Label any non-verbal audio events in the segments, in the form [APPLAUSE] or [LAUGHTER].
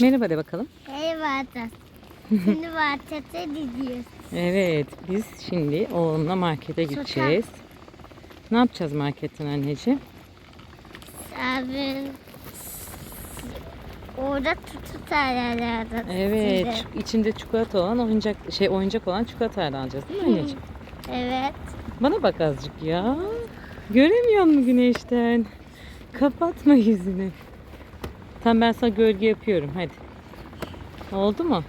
Merhaba de bakalım. Hey Vatan. Şimdi markete gidiyoruz. Evet biz şimdi oğlumla markete gideceğiz. Ne yapacağız marketten anneciğim? Abi orada tutu tarlalardan. Evet içinde çikolata olan oyuncak şey oyuncak olan çikolatalar alacağız değil mi anneciğim? Evet. Bana bak azıcık ya. Göremiyor musun güneşten? Kapatma yüzünü. Tamam ben sana gölge yapıyorum hadi. Oldu mu?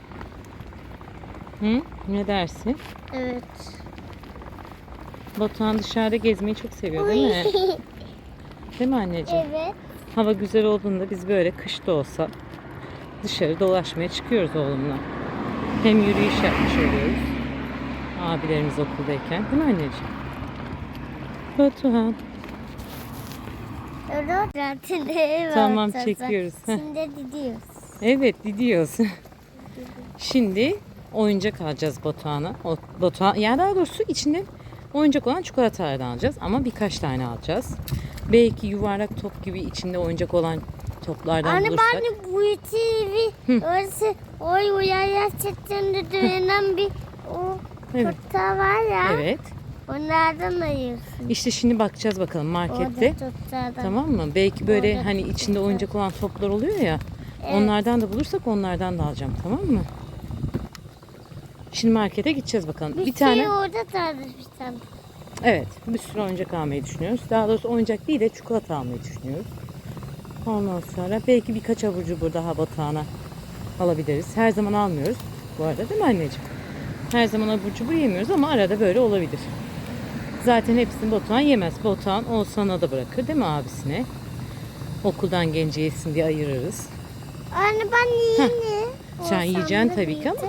Hı? Ne dersin? Evet. Batuhan dışarıda gezmeyi çok seviyor değil mi? [LAUGHS] Değil mi anneciğim? evet. Hava güzel olduğunda biz böyle kışta olsa dışarı dolaşmaya çıkıyoruz oğlumla. Hem yürüyüş yapmış oluyoruz. Abilerimiz okuldayken. Değil mi anneciğim? Batuhan. Tamam, çekiyoruz. [LAUGHS] Şimdi gidiyoruz. Evet gidiyoruz. Şimdi oyuncak alacağız Batuhan'a. O, Batuhan, yani daha doğrusu içinde oyuncak olan çikolatalardan alacağız. Ama birkaç tane alacağız. Belki yuvarlak top gibi içinde oyuncak olan toplardan Anne bulursak. ben de bu TV orası oy uyarlar setlerinde dönen bir o Evet. var ya. Evet. Onlardan ayıyorsun. İşte şimdi bakacağız bakalım markette. Tamam mı? Belki böyle Orada hani içinde oyuncak olan toplar oluyor ya. Evet. Onlardan da bulursak onlardan da alacağım. Tamam mı? Şimdi markete gideceğiz bakalım. Bir, Bir tane şey orada tartışmıştım. Evet, bir sürü oyuncak almayı düşünüyoruz. Daha doğrusu oyuncak değil de çikolata almayı düşünüyoruz. Ondan sonra belki birkaç abur cubur daha batağına alabiliriz. Her zaman almıyoruz. Bu arada değil mi anneciğim? Her zaman abur cubur yemiyoruz ama arada böyle olabilir. Zaten hepsini Batuhan yemez. Batuhan Oğuzhan'a da bırakır değil mi abisine? Okuldan gelince yesin diye ayırırız. Anne ben yiyeyim. Sen yiyeceksin tabii ki ama.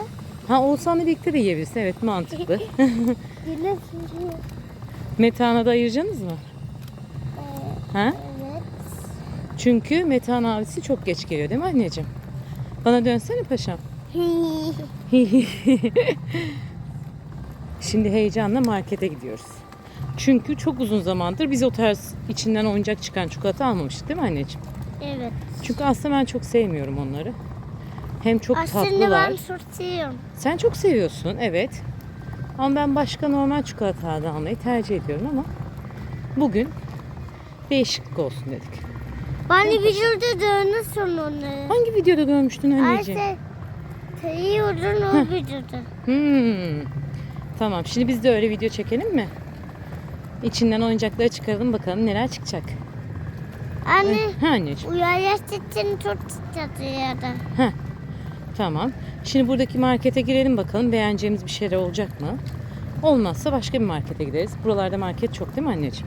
Ha Oğuzhan'la birlikte de yiyebilirsin. Evet mantıklı. [LAUGHS] [LAUGHS] Metehan'a da ayıracaksınız mı? Ha? Evet. Çünkü Metehan abisi çok geç geliyor değil mi anneciğim? Bana dönsene paşam. [LAUGHS] Şimdi heyecanla markete gidiyoruz. Çünkü çok uzun zamandır biz o tarz içinden oyuncak çıkan çikolata almamıştık değil mi anneciğim? evet. Çünkü aslında ben çok sevmiyorum onları. Hem çok Aslında tatlılar. ben sortayım. Sen çok seviyorsun evet. Ama ben başka normal çikolatalardan almayı tercih ediyorum ama bugün değişiklik olsun dedik. Ben de yılda dönürsün onları. Hangi videoda görmüştün anneciğim? Ayşe sayıyordun o videoda. Hmm. Tamam. Şimdi biz de öyle video çekelim mi? İçinden oyuncakları çıkaralım bakalım neler çıkacak. Anne Ha anneciğim. uyarlar setini tut çatıya Tamam. Şimdi buradaki markete girelim bakalım beğeneceğimiz bir şeyler olacak mı? Olmazsa başka bir markete gideriz. Buralarda market çok değil mi anneciğim?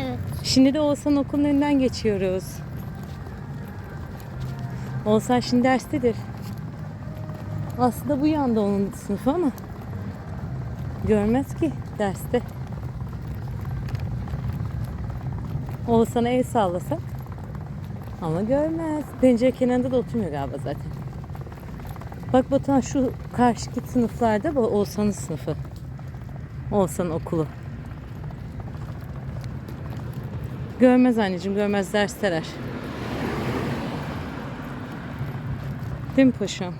Evet. Şimdi de Oğuzhan'ın okulun önünden geçiyoruz. Oğuzhan şimdi derstedir. Aslında bu yanda onun sınıfı ama görmez ki derste. Oğuzhan'a el sallasak ama görmez. Pencere kenarında da oturmuyor galiba zaten. Bak Batuhan şu karşıki sınıflarda bu Oğuzhan'ın sınıfı. Oğuzhan'ın okulu. Görmez anneciğim görmez dersteler. Değil mi paşam?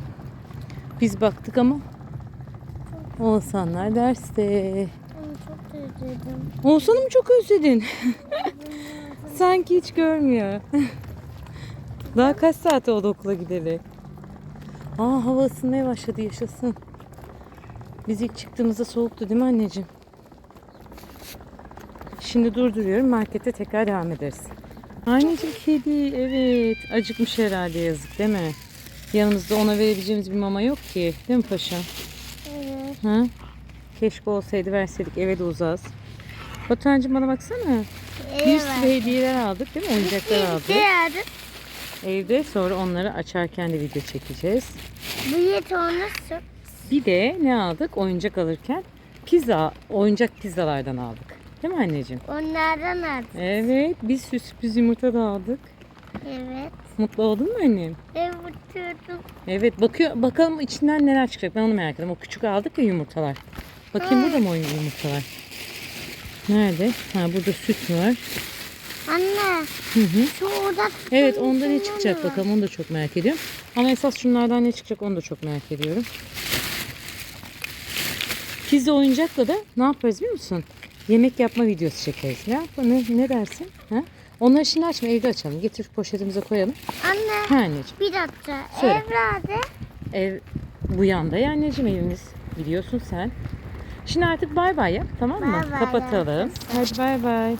Biz baktık ama Oğuzhanlar derste. Onu çok özledim. Oğuzhan'ı mı çok özledin? [LAUGHS] Sanki hiç görmüyor. [LAUGHS] Daha kaç saat oldu okula gideli? Aa hava ısınmaya başladı yaşasın. Biz ilk çıktığımızda soğuktu değil mi anneciğim? Şimdi durduruyorum markete tekrar devam ederiz. Anneciğim kedi evet acıkmış herhalde yazık değil mi? Yanımızda ona verebileceğimiz bir mama yok ki değil mi paşam? Evet. Ha? Keşke olsaydı verseydik eve de uzağız. Batuhan'cığım bana baksana. Bir sürü hediyeler aldık değil mi? Oyuncaklar aldık. Diğer Evde sonra onları açarken de video çekeceğiz. tane su. Bir de ne aldık? Oyuncak alırken pizza, oyuncak pizzalardan aldık. Değil mi anneciğim? Onlardan aldım. Evet, bir sürü sürpriz yumurta da aldık. Evet. Mutlu oldun mu annem? Evet oturdum. Evet, bakıyor bakalım içinden neler çıkacak. Ben onu merak ediyorum. O küçük aldık ya yumurtalar. Bakayım burada mı yumurtalar? Nerede? Ha burada süt var. Anne Hı hı. şu oda Evet onda ne çıkacak bakalım onu da çok merak ediyorum. Ama esas şunlardan ne çıkacak onu da çok merak ediyorum. Pizza oyuncakla da ne yaparız biliyor musun? Yemek yapma videosu çekeriz. Ne, yap ne, ne dersin? Ha? Onları şimdi açma evde açalım. Getir poşetimize koyalım. Anne Ha anneciğim. bir dakika. Söyle. Evladı. Ev bu yanda ya anneciğim evimiz. Biliyorsun sen. Şimdi artık bay bay yap tamam mı? Bay bay Kapatalım. Hadi bay bay.